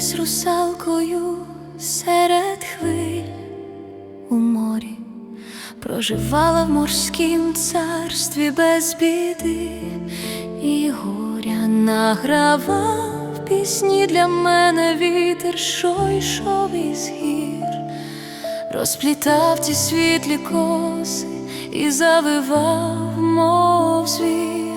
Народилась русалкою серед хвиль у морі, проживала в морськім царстві без біди і горя награвав пісні для мене вітер, що йшов із гір, розплітав ті світлі коси і завивав, мов звір.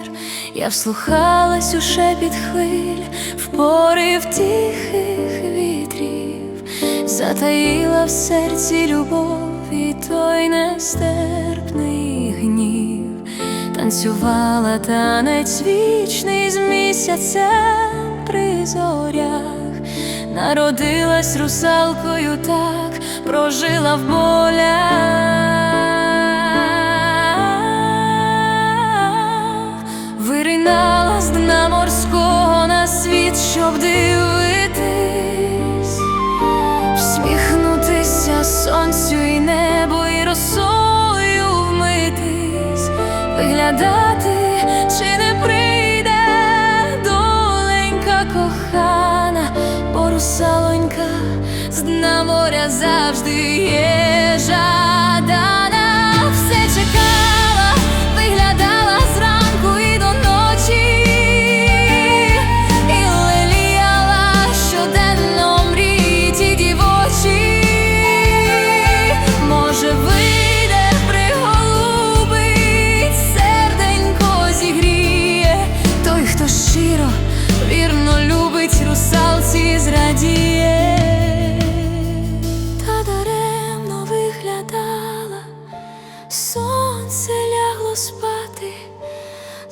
Я вслухалась у шепіт хвиль, в порив тихих вітрів, затаїла в серці любов і той нестерпний гнів, танцювала танець вічний з місяцем при зорях, народилась русалкою так, прожила в болях, світ, щоб дивитись, всміхнутися сонцю і небу, і росою вмитись, виглядати, чи не прийде доленька кохана, бо русалонька з дна моря завжди є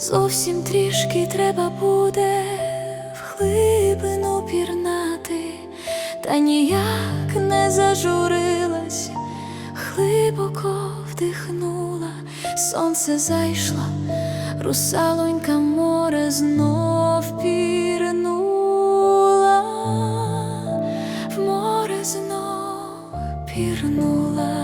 зовсім трішки треба буде в глибину пірнати, та ніяк не зажурилась, глибоко вдихнула, сонце зайшло, русалонька море знов пірнула, в море знов пірнула.